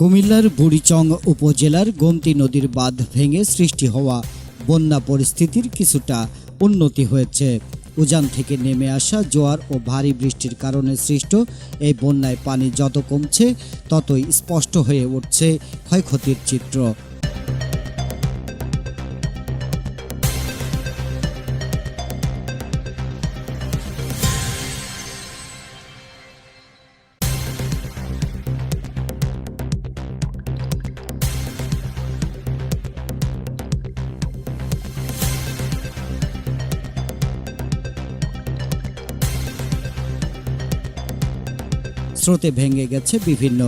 কুমিল্লার বুড়িচং উপজেলার গোমতী নদীর বাঁধ ভেঙে সৃষ্টি হওয়া বন্যা পরিস্থিতির কিছুটা উন্নতি হয়েছে। উজান থেকে নেমে আসা জোয়ার ও ভারী বৃষ্টির কারণে সৃষ্ট এই বন্যায় পানি যত কমছে, ততই স্পষ্ট হয়ে উঠছে ক্ষয়ক্ষতির চিত্র। স্রোতে ভেঙে গেছে বিভিন্ন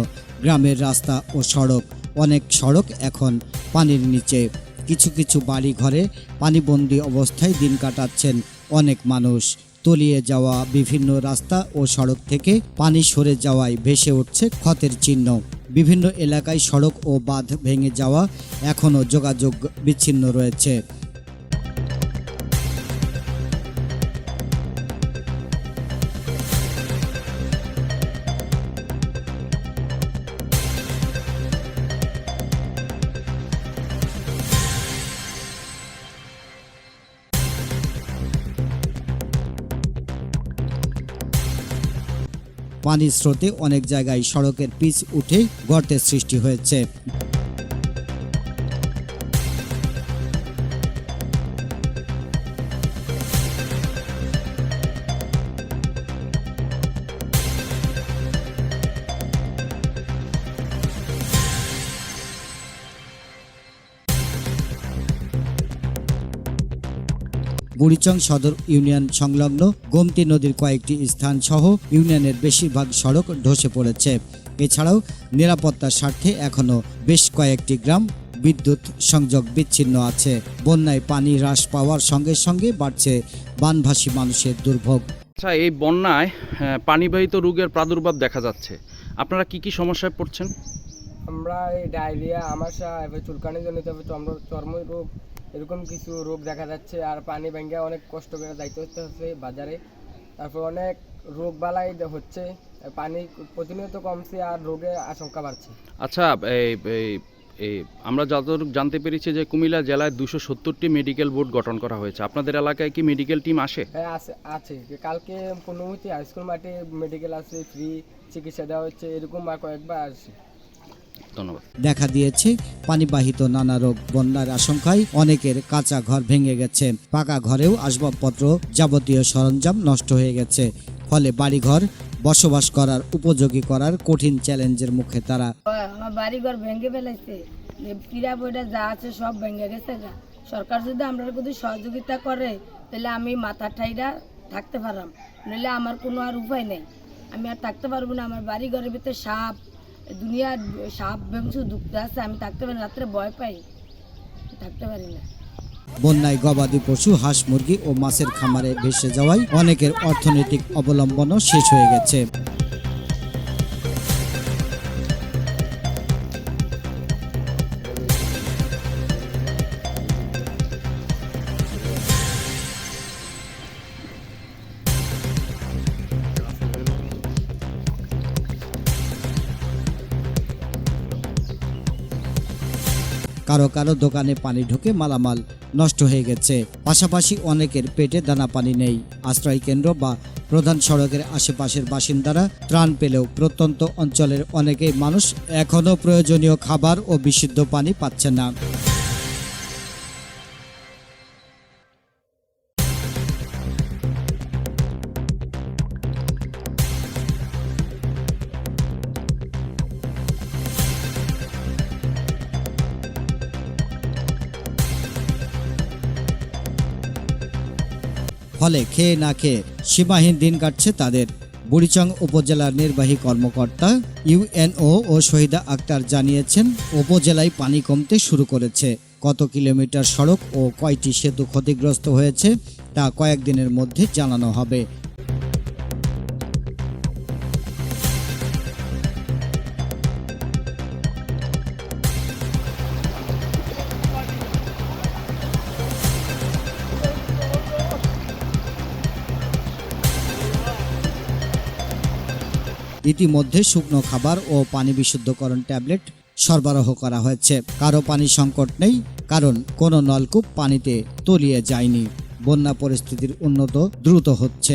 গ্রামের রাস্তা ও সড়ক। অনেক সড়ক এখন পানির নিচে। কিছু কিছু বাড়ি ঘরে পানিবন্দী অবস্থায় দিন কাটাচ্ছেন অনেক মানুষ। তলিয়ে যাওয়া বিভিন্ন রাস্তা ও সড়ক থেকে পানি সরে যাওয়ায় ভেসে উঠছে ক্ষতের চিহ্ন। বিভিন্ন এলাকায় সড়ক ও বাঁধ ভেঙে যাওয়া এখনও যোগাযোগ বিচ্ছিন্ন রয়েছে। পানির স্রোতে অনেক জায়গায় সড়কের পিচ উঠে গর্তের সৃষ্টি হয়েছে। বুড়িচং সদর ইউনিয়ন সংলগ্ন গোমতী নদীর কয়েকটি স্থান সহ ইউনিয়নের বেশিরভাগ সড়ক ধসে পড়েছে। এছাড়াও নিরাপত্তার স্বার্থে এখনও বেশ কয়েকটি গ্রাম বিদ্যুৎ সংযোগ বিচ্ছিন্ন আছে। বন্যায় পানি হ্রাস পাওয়ার সঙ্গে সঙ্গে বাড়ছে বানভাসী মানুষের দুর্ভোগ। আচ্ছা এই বন্যায় পানিবাহিত রোগের প্রাদুর্ভাব দেখা যাচ্ছে। আপনারা কি কি সমস্যায় পড়ছেন? আমরা এই ডায়রিয়া আমাশা এবার চুলকানি জনিত এবার চর্ম চর্ম রোগ এরকম কিছু রোগ দেখা যাচ্ছে আর পানি ভেঙে অনেক কষ্ট করে যাইতে হতে হচ্ছে বাজারে। তারপর অনেক রোগ বালাই হচ্ছে পানি প্রতিনিয়ত কমছে আর রোগের আশঙ্কা বাড়ছে। আচ্ছা এই আমরা যতটুকু জানতে পেরেছি যে কুমিল্লা জেলায় দুশো সত্তরটি মেডিকেল বোর্ড গঠন করা হয়েছে। আপনাদের এলাকায় কি মেডিকেল টিম আসে? হ্যাঁ আছে আছে। কালকে পূর্ণমতি হাই স্কুল মাঠে মেডিকেল আছে ফ্রি চিকিৎসা দেওয়া হচ্ছে এরকম আর কয়েকবার আসছে ধন্যবাদ। দেখা দিয়েছে পানিবাহিত নানা রোগ বন্যার আশঙ্কায় অনেকের কাঁচা ঘর ভেঙে গেছে। পাকা ঘরেও আসবাবপত্র যাবতীয় সরঞ্জাম নষ্ট হয়ে গেছে। ফলে বাড়িঘর বসবাস করার উপযোগী করার কঠিন চ্যালেঞ্জের মুখে তারা। আমার বাড়িঘর ভেঙে ফেলেছে। যে পিড়া বইটা যা আছে সব ভেঙে গেছে সরকার যদি আমরা যদি সহযোগিতা করে তাহলে আমি মাথা ঠাইরা থাকতে পারলাম। নইলে আমার কোনো আর উপায় নেই। আমি আর থাকতে পারব না। আমার বাড়ি ঘরের ভিতরে সাপ দুনিয়ার সাপ ভেঙছু দুঃখ আছে আমি থাকতে পারি রাত্রে ভয় পাই। থাকতে পারি না। বন্যায় গবাদি পশু, হাঁস মুরগি ও মাছের খামারে ভেসে যাওয়ায় অনেকের অর্থনৈতিক অবলম্বনও শেষ হয়ে গেছে। কারও কারও দোকানে পানি ঢুকে মালামাল নষ্ট হয়ে গেছে। পাশাপাশি অনেকের পেটে দানা পানি নেই। আশ্রয় কেন্দ্র বা প্রধান সড়কের আশেপাশের বাসিন্দারা ত্রাণ পেলেও প্রত্যন্ত অঞ্চলের অনেকেই মানুষ এখনও প্রয়োজনীয় খাবার ও বিশুদ্ধ পানি পাচ্ছে না। ফলে খেয়ে না খেয়ে সীমাহীন দিন কাটছে তাদের। বুড়িচং উপজেলার নির্বাহী কর্মকর্তা ইউএনও ও শহীদা আক্তার জানিয়েছেন, উপজেলায় পানি কমতে শুরু করেছে। কত কিলোমিটার সড়ক ও কয়টি সেতু ক্ষতিগ্রস্ত হয়েছে তা কয়েকদিনের মধ্যে জানানো হবে। ইতিমধ্যে শুকনো খাবার ও পানি বিশুদ্ধকরণ ট্যাবলেট সরবরাহ করা হয়েছে। কারও পানি সংকট নেই, কারণ কোনো নলকূপ পানিতে তলিয়ে যায়নি। বন্যা পরিস্থিতির উন্নত দ্রুত হচ্ছে।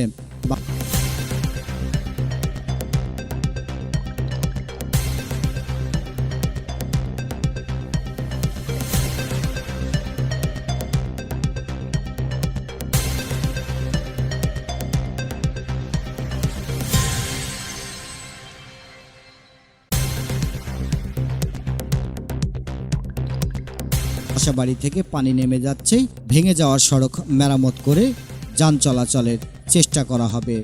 বাসাবাড়ি থেকে পানি নেমে যাচ্ছে ভেঙে যাওয়ার সড়ক মেরামত করে যান চলাচলের চেষ্টা করা হবে।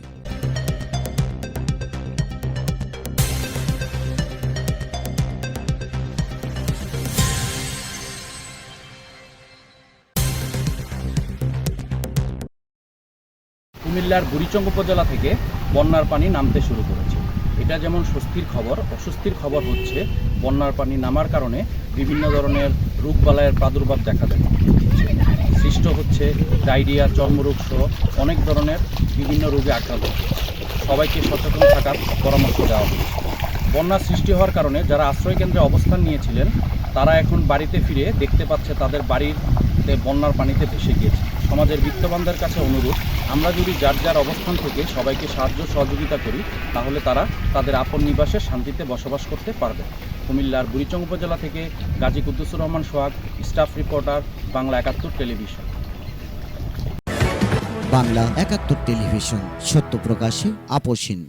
কুমিল্লার বুড়িচং উপজেলা থেকে বন্যার পানি নামতে শুরু করেছে। এটা যেমন স্বস্তির খবর, অস্বস্তির খবর হচ্ছে বন্যার পানি নামার কারণে বিভিন্ন ধরনের রোগবালাইয়ের প্রাদুর্ভাব দেখা দেয় সৃষ্ট হচ্ছে ডায়রিয়া, চর্মরোগ সহ অনেক ধরনের বিভিন্ন রোগে আক্রান্ত। সবাইকে সচেতন থাকার পরামর্শ দেওয়া হয়েছে বন্যা সৃষ্টি হওয়ার কারণে যারা আশ্রয় কেন্দ্রে অবস্থান নিয়েছিলেন, তারা এখন বাড়িতে ফিরে দেখতে পাচ্ছে তাদের বাড়িতে বন্যার পানিতে ভেসে গিয়েছে। সমাজের বিত্তবানদের কাছে অনুরোধ, আমরা যদি যার যার অবস্থান থেকে সবাইকে সাহায্য সহযোগিতা করি, তাহলে তারা তাদের আপন নিবাসে শান্তিতে বসবাস করতে পারবে। কুমিল্লার বুড়িচং উপজেলা থেকে Gazi Kuddusur Rahman Sohag, staff reporter, Bangla Ekattor television. Bangla একাত্তর টেলিভিশন, সত্য প্রকাশে আপোষহীন